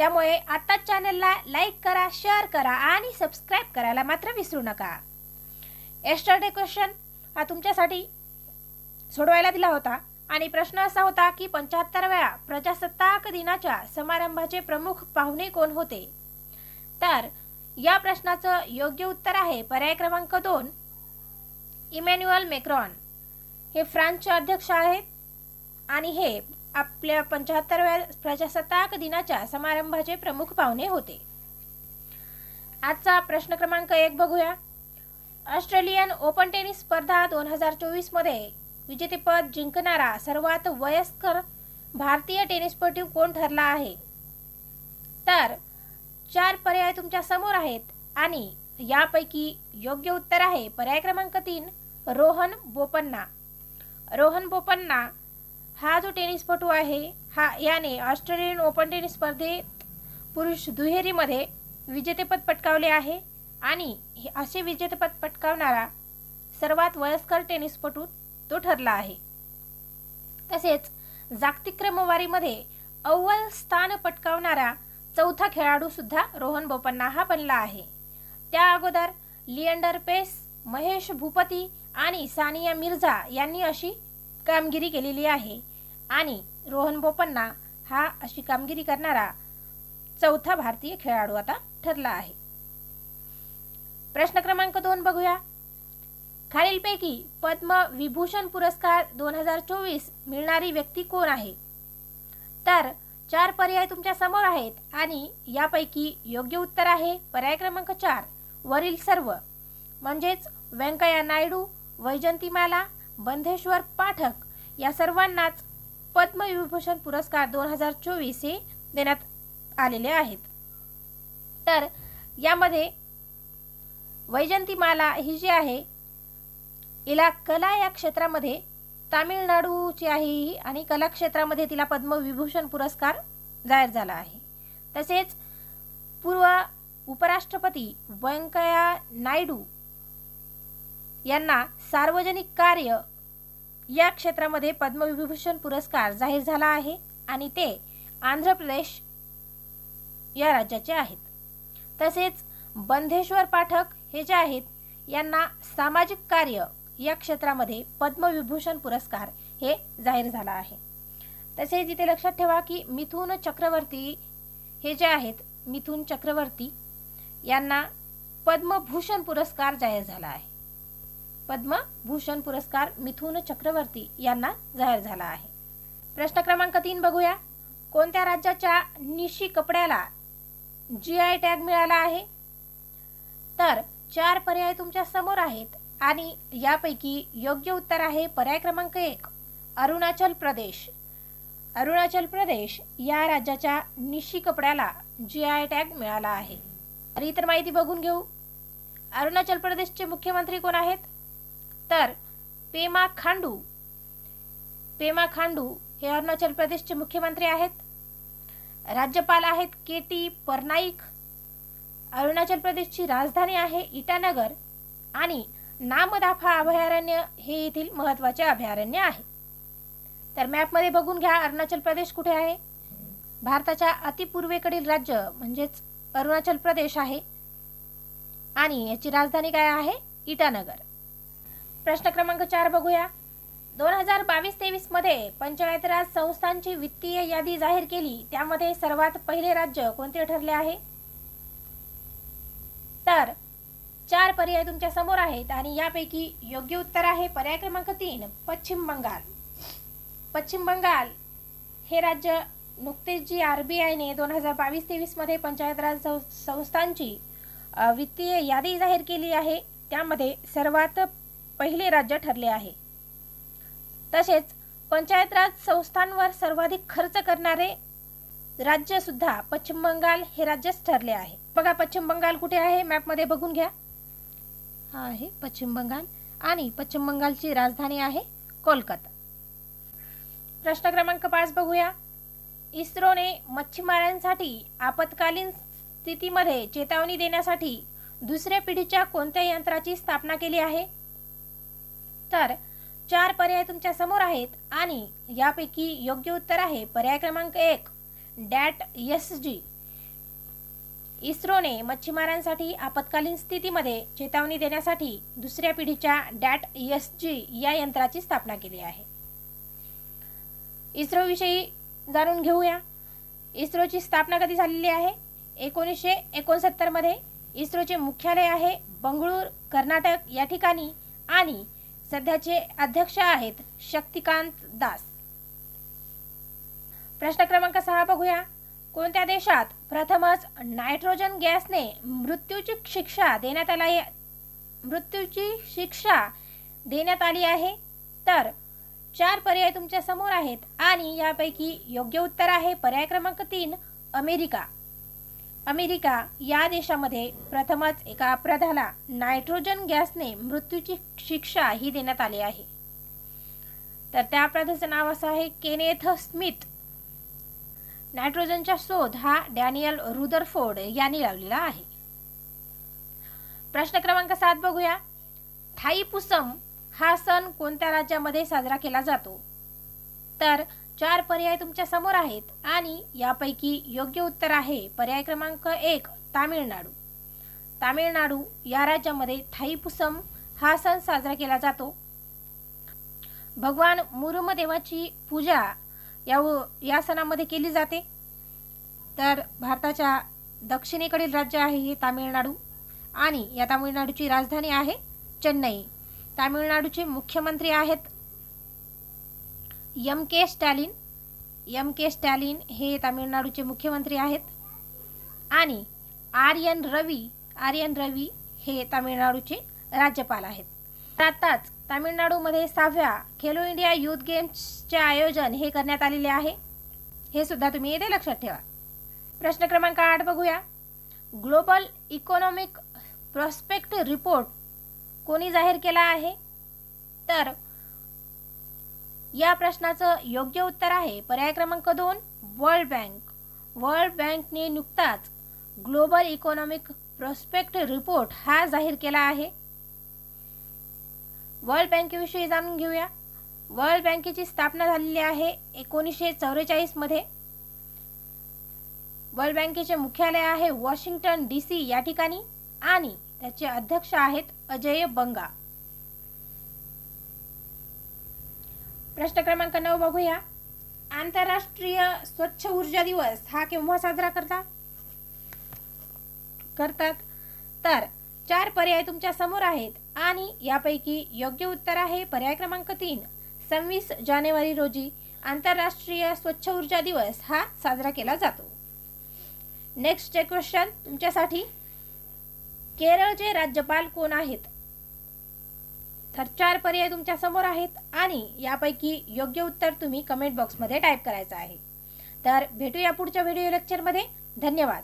त्यामुळे आत्ताच चॅनलला लाईक करा शेअर करा आणि सबस्क्राईब करायला मात्र विसरू नका. एस्टरडे क्वेश्चन हा तुमच्यासाठी सोडवायला दिला होता आणि प्रश्न असा होता की पंच्याहत्तरव्या प्रजासत्ताक दिनाच्या समारंभाचे प्रमुख पाहुणे कोण होते? तर या प्रश्नाचं योग्य उत्तर आहे पर्याय क्रमांक दोन इमॅन्युअल मेक्रॉन. हे फ्रान्सचे अध्यक्ष आहेत आणि हे आपल्या पंच्याहत्तरव्या प्रजासत्ताक दिनाच्या समारंभाचे प्रमुख पाहुणे होते. आजचा प्रश्न क्रमांक एक बघूया. ऑस्ट्रेलियन ओपन टेनिस स्पर्धा दोन हजार चोवीसमध्ये विजेतेपद जिंकणारा सर्वात वयस्कर भारतीय टेनिसपटू कोण ठरला आहे? तर चार पर्याय तुमच्यासमोर आहेत आणि यापैकी योग्य उत्तर आहे. पर्याय क्रमांक तीन रोहन बोपन्ना. रोहन बोपन्ना हा जो टेनिसपटू आहे हा याने ऑस्ट्रेलियन ओपन टेनिस स्पर्धेत पुरुष दुहेरीमध्ये विजेतेपद पटकावले आहे आणि हे असे विजेतेपद पटकावणारा सर्वात वयस्कर टेनिसपटू तो ठरला आहे. तसेच जागतिक क्रमवारीमध्ये अव्वल स्थान पटकावणारा चौथा खेळाडू सुद्धा रोहन बोपन्ना हा बनला आहे. त्या अगोदर लिएंडर पेस महेश भूपती आणि सानिया मिर्झा यांनी अशी कामगिरी केलेली आहे. आणि रोहन बोपन्ना हा अशी कामगिरी करणारा चौथा भारतीय खेळाडू आता ठरला आहे. प्रश्न क्रमांक दोन बघूया. खालीलपैकी पद्म विभूषण पुरस्कार दोन हजार चोवीस मिळणारी व्यक्ती कोण आहे? तर चार पर्याय तुमच्यासमोर आहेत आणि यापैकी योग्य उत्तर आहे. पर्याय क्रमांक चार वरील सर्व. म्हणजेच व्यंकय्या नायडू वैजंतीमाला बंधेश्वर पाठक या सर्वांनाच पद्मविभूषण पुरस्कार दोन हजार चोवीस हे देण्यात आलेले आहेत. तर यामध्ये वैजंतीमाला ही जी आहे हिला कला या क्षेत्रामध्ये तामिळनाडूची आहे ही आणि कला क्षेत्रामध्ये तिला पद्मविभूषण पुरस्कार जाहीर झाला आहे. तसेच पूर्व उपराष्ट्रपती व्यंकय्या नायडू यांना सार्वजनिक कार्य या क्षेत्रामध्ये पद्मविभूषण पुरस्कार जाहीर झाला आहे आणि ते आंध्र प्रदेश या राज्याचे आहेत. तसेच बंधेश्वर पाठक हे जे आहेत यांना सामाजिक कार्य या क्षेत्रामध्ये पद्मविभूषण पुरस्कार हे जाहीर झाला आहे. तसेच इथे लक्षात ठेवा की मिथुन चक्रवर्ती हे जे आहेत मिथुन चक्रवर्ती यांना पद्मभूषण पुरस्कार जाहीर झाला आहे. पद्मभूषण पुरस्कार मिथुन चक्रवर्ती यांना जाहीर झाला आहे. प्रश्न क्रमांक तीन बघूया. कोणत्या राज्याच्या निशी कपड्याला जी आय टॅग मिळाला आहे? तर चार पर्याय तुमच्यासमोर आहेत आणि यापैकी योग्य उत्तर आहे पर्याय क्रमांक एक अरुणाचल प्रदेश. अरुणाचल प्रदेश या राज्याच्या निशी कपड्याला जी आय टॅग मिळाला आहे. तर इतर माहिती बघून घेऊ. अरुणाचल प्रदेशचे मुख्यमंत्री कोण आहेत? तर पेमा खांडू. पेमा खांडू हे अरुणाचल प्रदेशचे मुख्यमंत्री आहेत. राज्यपाल आहेत के टी परनाईक. अरुणाचल प्रदेशची राजधानी आहे इटानगर आणि नामदाफा अभयारण्य हे येथील महत्त्वाचे अभयारण्य आहे. तर मॅपमध्ये बघून घ्या अरुणाचल प्रदेश कुठे आहे? भारताच्या अतिपूर्वेकडील राज्य म्हणजेच अरुणाचल प्रदेश आहे. आणि याची राजधानी काय आहे? इटानगर. प्रश्न क्रमांक चार बघूया. दोन हजार बावीस तेवीसमध्ये पंचायत राज संस्थांची वित्तीय यादी जाहीर केली. त्यामध्ये सर्वात पहिले राज्य कोणते ठरले आहे? तर चार पर्याय तुमच्यासमोर आहेत आणि यापैकी योग्य उत्तर आहे पर्याय क्रमांक तीन पश्चिम बंगाल. पश्चिम बंगाल हे राज्य नुकतेच जी आर बी आयने दोन हजार बावीस तेवीसमध्ये पंचायत राज संस्थांची वित्तीय यादी जाहीर केली आहे. त्यामध्ये सर्वात पहिले राज्य ठरले आहे. तसेच पंचायत राज संस्थांवर सर्वाधिक खर्च करणारे राज्य सुद्धा पश्चिम बंगाल हे राज्यच ठरले आहे. बघा पश्चिम बंगाल कुठे आहे? मॅपमध्ये बघून घ्या. हा आहे पश्चिम बंगाल आणि पश्चिम बंगालची राजधानी आहे कोलकाता. प्रश्न क्रमांक पाच बघूया. इस्रोने मच्छीमारांसाठी आपत्कालीन स्थितीमध्ये चेतावणी देण्यासाठी दुसऱ्या पिढीच्या कोणत्या यंत्राची स्थापना केली आहे? तर चार पर्याय तुमच्यासमोर आहेत आणि यापैकी योग्य उत्तर आहे पर्याय क्रमांक एक डॅट एस जी. इस्रोने मच्छीमारांसाठी आपत्कालीन स्थितीमध्ये चेतावणी देण्यासाठी दुसऱ्या पिढीच्या डॅट एस जी या यंत्राची स्थापना केली आहे. इस्रोविषयी जाणून घेऊया. इस्रोची स्थापना कधी झालेली आहे? एकोणीसशे एकोणसत्तरमध्ये इस्रोचे मुख्यालय आहे बंगळूर कर्नाटक या ठिकाणी आणि सध्याचे अध्यक्ष आहेत शक्तिकांत दास. प्रश्न क्रमांक सहा बघूया. कोणत्या देशात प्रथमच नायट्रोजन गॅसने मृत्यूची शिक्षा देण्यात आला मृत्यूची शिक्षा देण्यात आली आहे. तर चार पर्याय तुमच्यासमोर आहेत आणि यापैकी योग्य उत्तर आहे. पर्याय क्रमांक तीन अमेरिका. अमेरिका या देशामध्ये प्रथमच एका अपराधाला नायट्रोजन गॅसने मृत्यूची शिक्षा ही देण्यात आली आहे. तर त्या अपराधाचं नाव असं आहे केनेथ स्मिथ. नायट्रोजनचा शोध हा डॅनियल रुदरफोर्ड यांनी लावलेला आहे. प्रश्न क्रमांक सात बघूया. थाईपुसम हा सण कोणत्या राज्यामध्ये साजरा केला जातो? तर चार पर्याय तुमच्यासमोर आहेत आणि यापैकी योग्य उत्तर आहे पर्याय क्रमांक एक तामिळनाडू. तामिळनाडू या राज्यामध्ये थाईपुसम हा सण साजरा केला जातो. भगवान मुरुमदेवाची पूजा या या सणामध्ये केली जाते. तर भारताच्या दक्षिणेकडील राज्य आहे हे तामिळनाडू आणि या तामिळनाडूची राजधानी आहे चेन्नई. तामिळनाडूचे मुख्यमंत्री आहेत M K Stalin M K Stalin हे तामिळनाडूचे मुख्यमंत्री आहेत. आणि R N Ravi R N Ravi हे तामिळनाडूचे राज्यपाल आहेत. आताच तामिळनाडूमध्ये सहाव्या खेलो इंडिया युथ गेम्सचे आयोजन हे करण्यात आलेले आहे. हे सुद्धा तुम्ही येथे लक्षात ठेवा. प्रश्न क्रमांक आठ बघूया. ग्लोबल इकॉनॉमिक प्रॉस्पेक्ट रिपोर्ट कोणी जाहीर केला आहे? तर या प्रश्नाचं योग्य उत्तर आहे. पर्याय क्रमांक दोन वर्ल्ड बँक वर्ल्ड बँकने नुकताच ग्लोबल इकॉनॉमिक प्रॉस्पेक्ट रिपोर्ट हा जाहीर केला आहे. वर्ल्ड बँकेविषयी जाणून घेऊया. वर्ल्ड बँकेची स्थापना झालेली आहे एकोणीसशे चौवेचाळीसमध्ये वर्ल्ड बँकेचे मुख्यालय आहे वॉशिंग्टन डी सी या ठिकाणी आणि त्याचे अध्यक्ष आहेत अजय बंगा. प्रश्न क्रमांक नऊ बघूया. आंतरराष्ट्रीय स्वच्छ ऊर्जा दिवस हा केव्हा साजरा करता? करतात. तर चार पर्याय तुमच्यासमोर आहेत आणि यापैकी योग्य उत्तर आहे पर्याय क्रमांक तीन. सव्वीस जानेवारी रोजी आंतरराष्ट्रीय स्वच्छ ऊर्जा दिवस हा साजरा केला जातो. नेक्स्ट क्वेश्चन तुमच्यासाठी. केरळचे राज्यपाल कोण आहेत? तर चार पर्याय तुमच्यासमोर आहेत आणि यापैकी योग्य उत्तर तुम्ही कमेंट बॉक्समध्ये टाईप करायचं आहे. तर भेटूया पुढच्या व्हिडिओ लेक्चरमध्ये धन्यवाद.